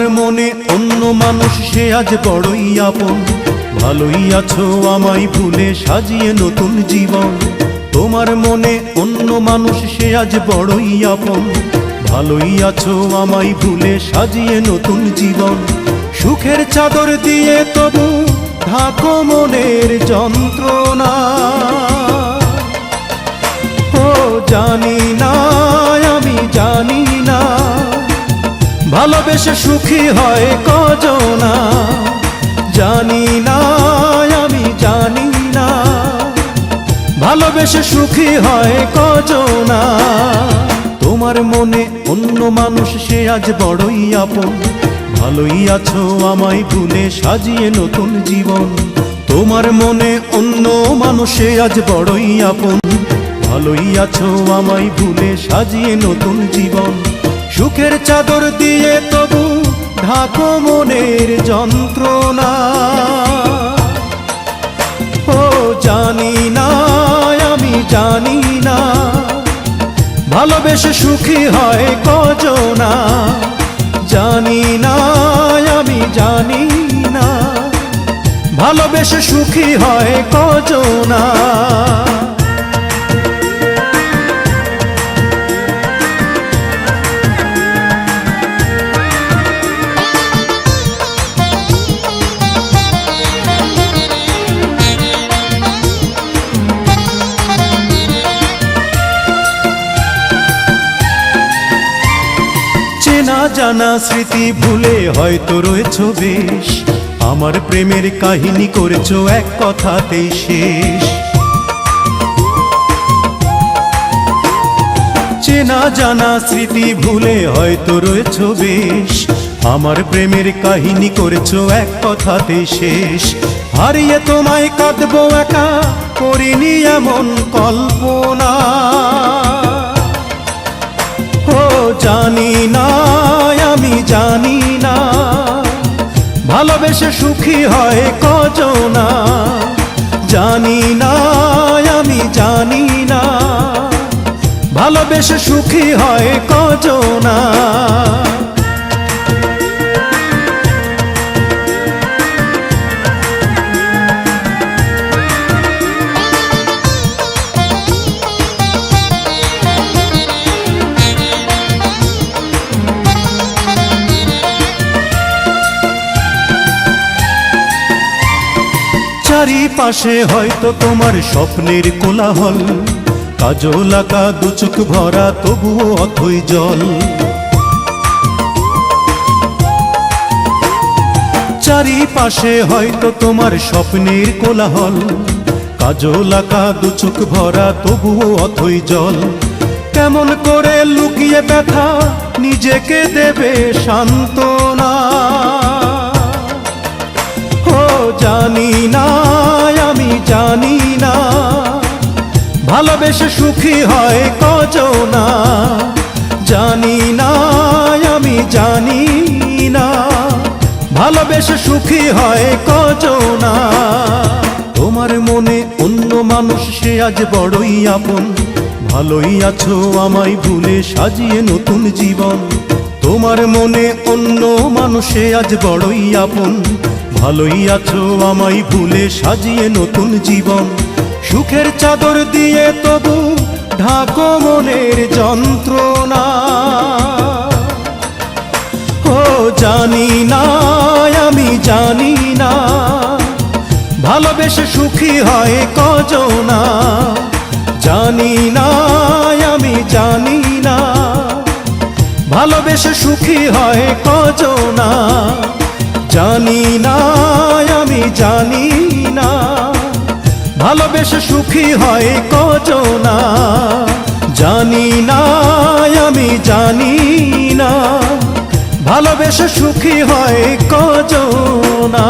মনে অন্য মানুষ, সে আজ বড়ই আপন। ভালোই আছো আমায় ভুলে সাজিয়ে নতুন জীবন। তোমার মনে অন্য মানুষ, সে আজ বড়ই আপন। ভালোই আছো আমায় ভুলে সাজিয়ে নতুন জীবন। সুখের চাদর দিয়ে তবু ঢাকো মনের যন্ত্রণা। ও জানি ভালোবেসে সুখী হয় কজনা। জানি না, আমি জানি না। ভালোবেসে সুখী হয় কজনা। তোমার মনে অন্য মানুষ, সে আজ বড়ই আপন। ভালোই আছো, আমায় ভুলে সাজিয়ে নতুন জীবন। তোমার মনে অন্য মানুষে আজ বড়ই আপন। ভালোই আছো, আমায় ভুলে সাজিয়ে নতুন জীবন। সুখের চাদর দিয়ে তবু ঢাকো মনের যন্ত্রণা। ও জানি না, আমি জানি না, ভালোবেসে সুখী হয় কজনা। জানি না, আমি জানি না, ভালোবেসে সুখী হয় কজনা। চেনা জানা স্মৃতি ভুলে হয়তো রয়েছ বেশ। আমার প্রেমের কাহিনী করেছ এক কথাতেই শেষ। চেনা জানা স্মৃতি ভুলে হয়তো রয়েছ বেশ। আমার প্রেমের কাহিনী করেছ এক কথাতেই শেষ। হারিয়ে তোমায় কাঁদবো একা, করিনি এমন কল্পনা। ও জানি না জানি না। ভালোবেসে সুখী হয় কজনা জানি না, আমি জানি না। ভালোবেসে সুখী হয় কজনা চারিপাশে হয়তো তোমার স্বপ্নের কোলাহল। কাজল আঁকা দুচুক ভরা, তবুও অথই জল। চারিপাশে হয়তো তোমার স্বপ্নের কোলাহল। কাজল আঁকা দুচুক ভরা, তবুও অথই জল। কেমন করে লুকিয়ে ব্যথা নিজেকে দেবে সান্ত্বনা। জানি না, আমি জানি না। ভালোবেসে সুখী হয় কজনা জানি না, আমি জানি না। ভালোবেসে সুখী হয় কজনা তোমার মনে অন্য মানুষ, সে আজ বড়ই আপন। ভালোই আছো, আমায় ভুলে সাজিয়ে নতুন জীবন। তোমার মনে অন্য মানুষে আজ বড়ই আপন। ভালোই আছো, আমায় ভুলে সাজিয়ে নতুন জীবন। সুখের চাদর দিয়ে তবু ঢাকো মনের যন্ত্রণা। ও, জানি না, আমি জানি না, ভালোবেসে সুখী হয় কজনা। জানি না, আমি জানি না, ভালোবেসে সুখী হয় কজনা। জানি না ভালোবেসে সুখী হয় কজনা। জানি না আমি জানি না। ভালোবেসে সুখী হয় কজনা।